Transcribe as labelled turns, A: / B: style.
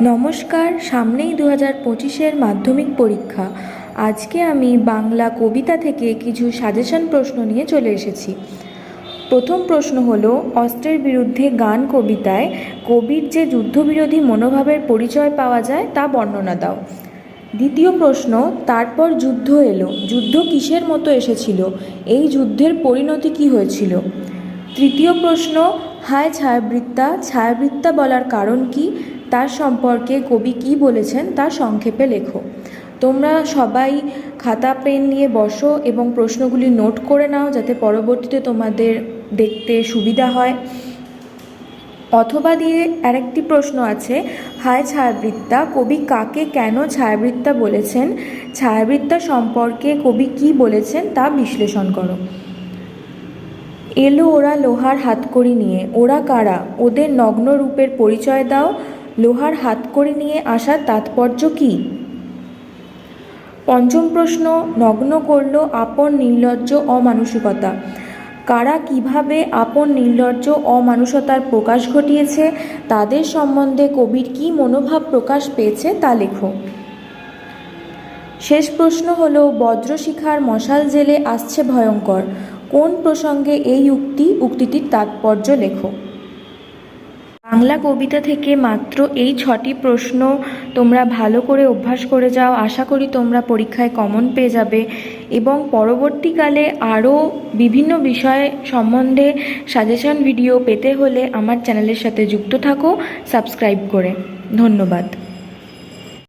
A: নমস্কার, সামনেই দু হাজার পঁচিশের মাধ্যমিক পরীক্ষা। আজকে আমি বাংলা কবিতা থেকে কিছু সাজেশন প্রশ্ন নিয়ে চলে এসেছি। প্রথম প্রশ্ন হল, অস্ত্রের বিরুদ্ধে গান কবিতায় কবির যে যুদ্ধবিরোধী মনোভাবের পরিচয় পাওয়া যায় তা বর্ণনা দাও। দ্বিতীয় প্রশ্ন, তারপর যুদ্ধ এলো। যুদ্ধ কিসের মতো এসেছিল? এই যুদ্ধের পরিণতি কী হয়েছিল? তৃতীয় প্রশ্ন, হায় ছায়াবৃত্তা ছায়াবৃত্তা বলার কারণ কি? তার সম্পর্কে কবি কী বলেছেন তা সংক্ষেপে লেখো। তোমরা সবাই খাতা, পেন নিয়ে বসো এবং প্রশ্নগুলি নোট করে নাও যাতে পরবর্তীতে তোমাদের দেখতে সুবিধা হয়। অথবা দিয়ে আরেকটি প্রশ্ন আছে, হায় ছায়াবৃত্তা, কবি কাকে কেন ছায়াবৃত্তা বলেছেন? ছায়াবৃত্তা সম্পর্কে কবি কী বলেছেন তা বিশ্লেষণ করো। এলো ওরা লোহার হাতকড়ি নিয়ে, ওরা কারা? ওদের নগ্ন রূপের পরিচয় দাও। লোহার হাত করে নিয়ে আসার তাৎপর্য কী? পঞ্চম প্রশ্ন, নগ্ন করল আপন নির্লজ্জ অমানসিকতা। কারা কীভাবে আপন নির্লজ্জ অমানুষতার প্রকাশ ঘটিয়েছে, তাদের সম্বন্ধে কবির কী মনোভাব প্রকাশ পেয়েছে তা লেখো। শেষ প্রশ্ন হল, বজ্রশিখার মশাল জেলে আসছে ভয়ঙ্কর। কোন প্রসঙ্গে এই উক্তি, উক্তিটির তাৎপর্য লেখো। বাংলা কবিতা থেকে মাত্র এই ছটি প্রশ্ন তোমরা ভালো করে অভ্যাস করে যাও। আশা করি তোমরা পরীক্ষায় কমন পেয়ে যাবে এবং পরবর্তীকালে আরও বিভিন্ন বিষয় সম্বন্ধে সাজেশন ভিডিও পেতে হলে আমার চ্যানেলের সাথে যুক্ত থাকো সাবস্ক্রাইব করে। ধন্যবাদ।